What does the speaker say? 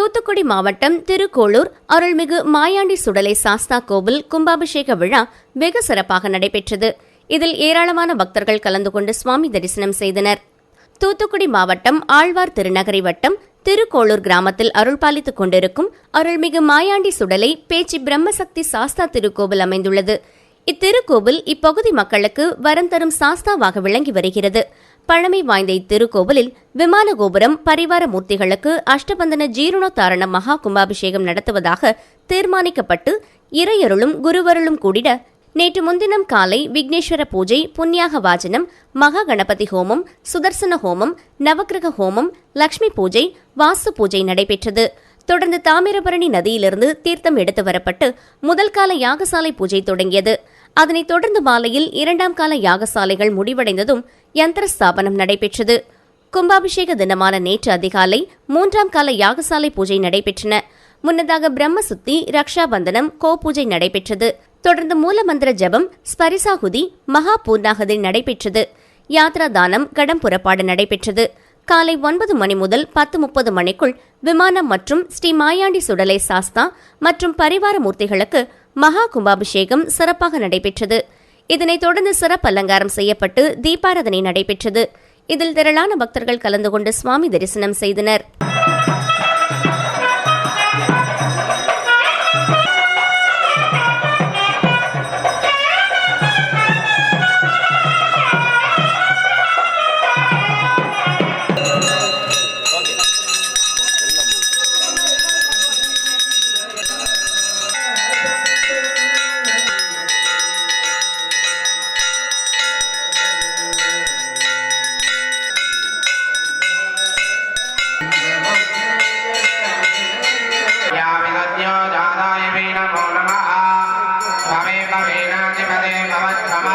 தூத்துக்குடி மாவட்டம் திருக்கோளூர் அருள்மிகு மாயாண்டி சுடலை சாஸ்தா கோவில் கும்பாபிஷேக விழா வெகு சிறப்பாக நடைபெற்றது. இதில் ஏராளமான பக்தர்கள் கலந்து கொண்டு சுவாமி தரிசனம் செய்தனர். தூத்துக்குடி மாவட்டம் ஆழ்வார் திருநகரி வட்டம் திருக்கோளூர் கிராமத்தில் அருள்பாலித்துக் கொண்டிருக்கும் அருள்மிகு மாயாண்டி சுடலை பேச்சு பிரம்மசக்தி சாஸ்தா திருக்கோவில் அமைந்துள்ளது. இத்திருக்கோவில் இப்பகுதி மக்களுக்கு வரம் தரும் சாஸ்தாவாக விளங்கி வருகிறது. பழமை வாய்ந்த இத்திருக்கோவிலில் விமான கோபுரம் பரிவார மூர்த்திகளுக்கு அஷ்டபந்தன ஜீரணோத்தாரண மகா கும்பாபிஷேகம் நடத்துவதாக தீர்மானிக்கப்பட்டு இறையருளும் குருவருளும் கூடிட நேற்று முன்தினம் காலை விக்னேஸ்வர பூஜை புண்ணியாக வாஜனம் மகா கணபதி ஹோமம் சுதர்சன ஹோமம் நவக்கிரக ஹோமம் லக்ஷ்மி பூஜை வாஸ்து பூஜை நடைபெற்றது. தொடர்ந்து தாமிரபரணி நதியிலிருந்து தீர்த்தம் எடுத்து வரப்பட்டு முதல் கால யாகசாலை பூஜை தொடங்கியது. அதனைத் தொடர்ந்து மாலையில் இரண்டாம் கால யாகசாலைகள் முடிவடைந்ததும் யந்திர ஸ்தாபனம் நடைபெற்றது. கும்பாபிஷேக தினமான நேற்று அதிகாலை மூன்றாம் கால யாகசாலை பூஜை நடைபெற்றன. முன்னதாக பிரம்மசுத்தி ரக்ஷாபந்தனம் கோ பூஜை நடைபெற்றது. தொடர்ந்து மூலமந்திர ஜபம் ஸ்பரிசாகுதி மகா பூர்ணாகதி நடைபெற்றது. யாத்ரா தானம் கடம் புறப்பாடு நடைபெற்றது. காலை ஒன்பது மணி முதல் பத்து முப்பது மணிக்குள் விமானம் மற்றும் ஸ்ரீ மாயாண்டி சுடலை சாஸ்தா மற்றும் பரிவார மூர்த்திகளுக்கு மகா கும்பாபிஷேகம் சிறப்பாக நடைபெற்றது. இதனைத் தொடர்ந்து சிறப்பு அலங்காரம் செய்யப்பட்டு தீபாராதனை நடைபெற்றது. இதில் திரளான பக்தர்கள் கலந்து கொண்டு சுவாமி தரிசனம் செய்தனர். मीनाधिपदे भवद्भव